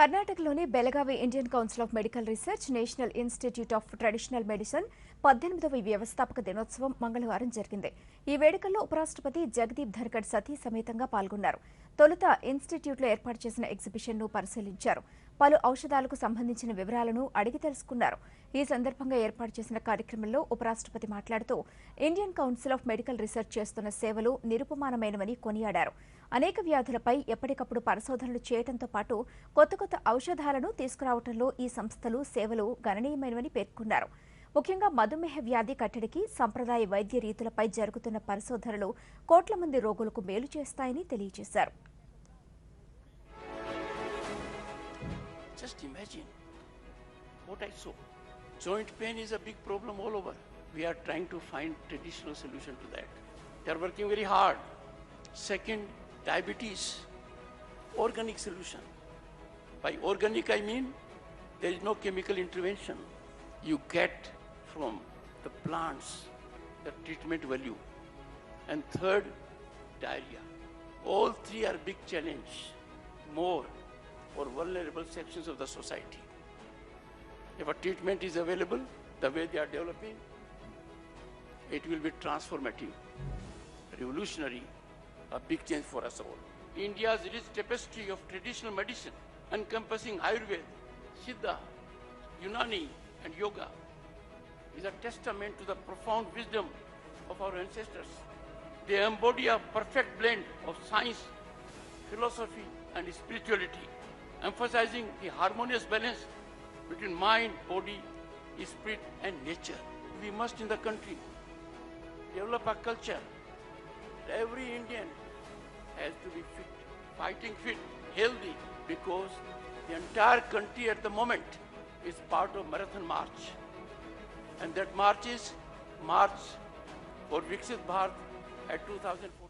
కర్ణాటకలోని Belagavi Indian Council of Medical Research National Institute of Traditional Medicine పద్దెనిమిదవ వ్యవస్థాపక దినోత్సవం మంగళవారం జరిగింది. ఈ వేడుకల్లో ఉపరాష్ట్రపతి జగదీప్ ధర్కడ్ సతీ సమేతంగా పాల్గొన్నారు. తొలుత ఇన్స్టిట్యూట్లో ఏర్పాటు చేసిన ఎగ్జిబిషన్ను పరిశీలించారు. పలు ఔషధాలకు సంబంధించిన వివరాలను అడిగి తెలుసుకున్నారు. ఈ సందర్భంగా ఏర్పాటు చేసిన కార్యక్రమంలో ఉపరాష్ట్రపతి మాట్లాడుతూ Indian Council of Medical Research చేస్తున్న సేవలు నిరుపమానమైనవని కొనియాడారు. అనేక వ్యాధులపై ఎప్పటికప్పుడు పరిశోధనలు చేయడంతో పాటు కొత్త కొత్త ఔషధాలను తీసుకురావడంలో ఈ సంస్థలు సేవలు గణనీయమైనవని పేర్కొన్నారు ముఖ్యంగా మధుమేహ వ్యాధి కట్టడికి సంప్రదాయ వైద్య రీతులపై జరుగుతున్న పరిశోధనలు కోట్ల మంది రోగులకు మేలు చేస్తాయని తెలియజేశారు Just imagine what I saw. Joint pain is a big problem all over. We are trying to find traditional solution to that. They are working very hard. Second, diabetes, organic solution. By organic I mean there is no chemical intervention. You get from the plants the treatment value. And third, diarrhea. All three are big challenge. More for vulnerable sections of the society. If a treatment is available, the way they are developing, it will be transformative, revolutionary, a big change for us all. India's rich tapestry of traditional medicine, encompassing Ayurveda, Siddha, Unani, and Yoga, is a testament to the profound wisdom of our ancestors. They embody a perfect blend of science, philosophy, and spirituality, emphasizing the harmonious balance between mind, body, spirit, and nature. We must in the country develop a culture every Indian has to be fit, fighting fit, healthy, because the entire country at the moment is part of marathon march. And that march is March for Viksit Bharat at 2014.